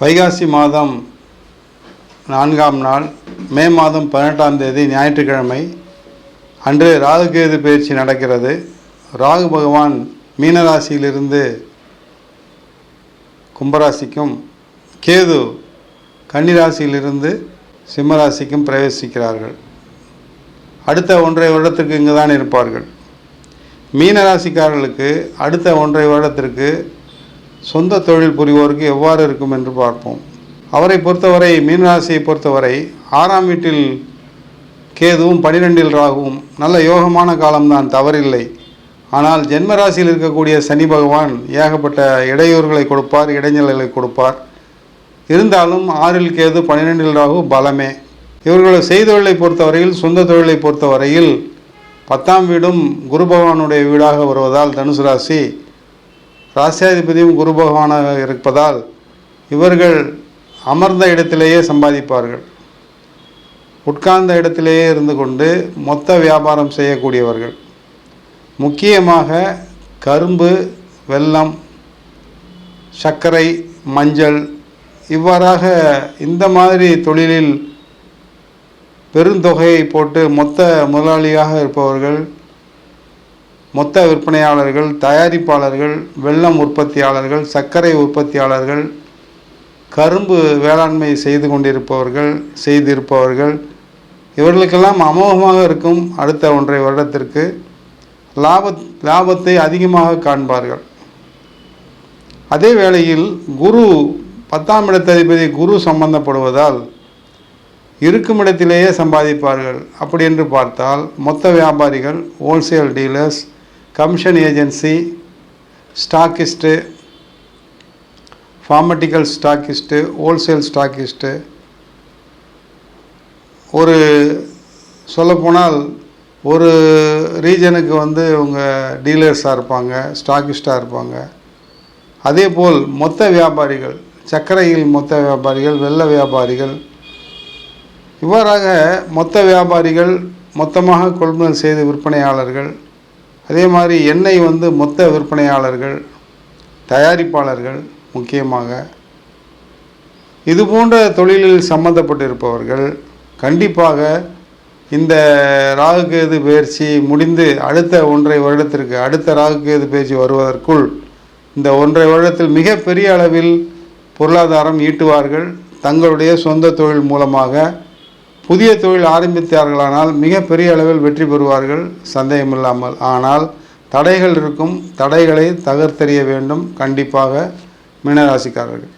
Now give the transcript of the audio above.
வைகாசி மாதம் நான்காம் நாள் மே மாதம் பதினெட்டாம் தேதி ஞாயிற்றுக்கிழமை அன்று ராகுகேது பயிற்சி நடக்கிறது. ராகு பகவான் மீனராசியிலிருந்து கும்பராசிக்கும் கேது கன்னிராசியிலிருந்து சிம்மராசிக்கும் பிரவேசிக்கிறார்கள். அடுத்த ஒன்றரை வருடத்திற்கு இங்கு தான் இருப்பார்கள். மீனராசிக்காரர்களுக்கு அடுத்த ஒன்றரை வருடத்திற்கு சொந்த தொழில் புரிவோருக்கு எவ்வாறு இருக்கும் என்று பார்ப்போம். அவரை பொறுத்தவரை மீனராசியை பொறுத்தவரை ஆறாம் வீட்டில் கேதுவும் பனிரெண்டில் ராகுவும் நல்ல யோகமான காலம்தான் தவறில்லை. ஆனால் ஜென்ம ராசியில் இருக்கக்கூடிய சனி பகவான் ஏகப்பட்ட இடையூறுகளை கொடுப்பார் இடைஞ்சல்களை கொடுப்பார். இருந்தாலும் ஆறில் கேது பன்னிரெண்டில் ராகு பலமே. இவர்களை செய்தொழிலை பொறுத்தவரையில் சொந்த தொழிலை பொறுத்தவரையில் பத்தாம் வீடும் குரு பகவானுடைய வீடாக வருவதால் தனுசு ராசி ராசியாதிபதியும் குரு பகவானாக இருப்பதால் இவர்கள் அமர்ந்த இடத்திலேயே சம்பாதிப்பார்கள். உட்கார்ந்த இடத்திலேயே இருந்து கொண்டு மொத்த வியாபாரம் செய்யக்கூடியவர்கள். முக்கியமாக கரும்பு வெல்லம் சர்க்கரை மஞ்சள் இவ்வாறாக இந்த மாதிரி தொழிலில் பெருந்தொகையை போட்டு மொத்த முதலாளியாக இருப்பவர்கள் மொத்த விற்பனையாளர்கள் தயாரிப்பாளர்கள் வெல்லம் உற்பத்தியாளர்கள் சர்க்கரை உற்பத்தியாளர்கள் கரும்பு வேளாண்மை செய்து கொண்டிருப்பவர்கள் செய்திருப்பவர்கள் இவர்களுக்கெல்லாம் அமோகமாக இருக்கும் அடுத்த ஒன்றை வருடத்திற்கு லாப லாபத்தை அதிகமாக காண்பார்கள். அதே வேளையில் குரு பத்தாம் இடத்ததிபதி குரு சம்பந்தப்படுவதால் இருக்கும் இடத்திலேயே சம்பாதிப்பார்கள். அப்படி என்று பார்த்தால் மொத்த வியாபாரிகள் wholesale dealers commission agency stockist ஃபார்மட்டிக்கல் stockist wholesale stockist. ஒரு சொல்லப்போனால் ஒரு ரீஜனுக்கு வந்து இவங்க டீலர்ஸாக இருப்பாங்க ஸ்டாக்கிஸ்டாக இருப்பாங்க. அதே போல் மொத்த வியாபாரிகள் சர்க்கரையில் மொத்த வியாபாரிகள் வெள்ள வியாபாரிகள். இவ்வாறாக மொத்த வியாபாரிகள் மொத்தமாக கொள்முதல் செய்த விற்பனையாளர்கள் அதே மாதிரி எண்ணெய் வந்து மொத்த விற்பனையாளர்கள் தயாரிப்பாளர்கள் முக்கியமாக. இது போன்ற தொழிலில் சம்பந்தப்பட்டிருப்பவர்கள் கண்டிப்பாக இந்த ராகுகேது பயிற்சி முடிந்து அடுத்த ஒன்றை வருடத்திற்கு அடுத்த ராகுகேது பயிற்சி வருவதற்குள் இந்த ஒன்றை வருடத்தில் மிகப்பெரிய அளவில் பொருளாதாரம் ஈட்டுவார்கள். தங்களுடைய சொந்த தொழில் மூலமாக புதிய தொழில் ஆரம்பித்தார்களானால் மிகப்பெரிய அளவில் வெற்றி பெறுவார்கள் சந்தேகமில்லாமல். ஆனால் தடைகள் இருக்கும் தடைகளை தகர்த்தெறிய வேண்டும் கண்டிப்பாக மீனராசிக்காரர்கள்.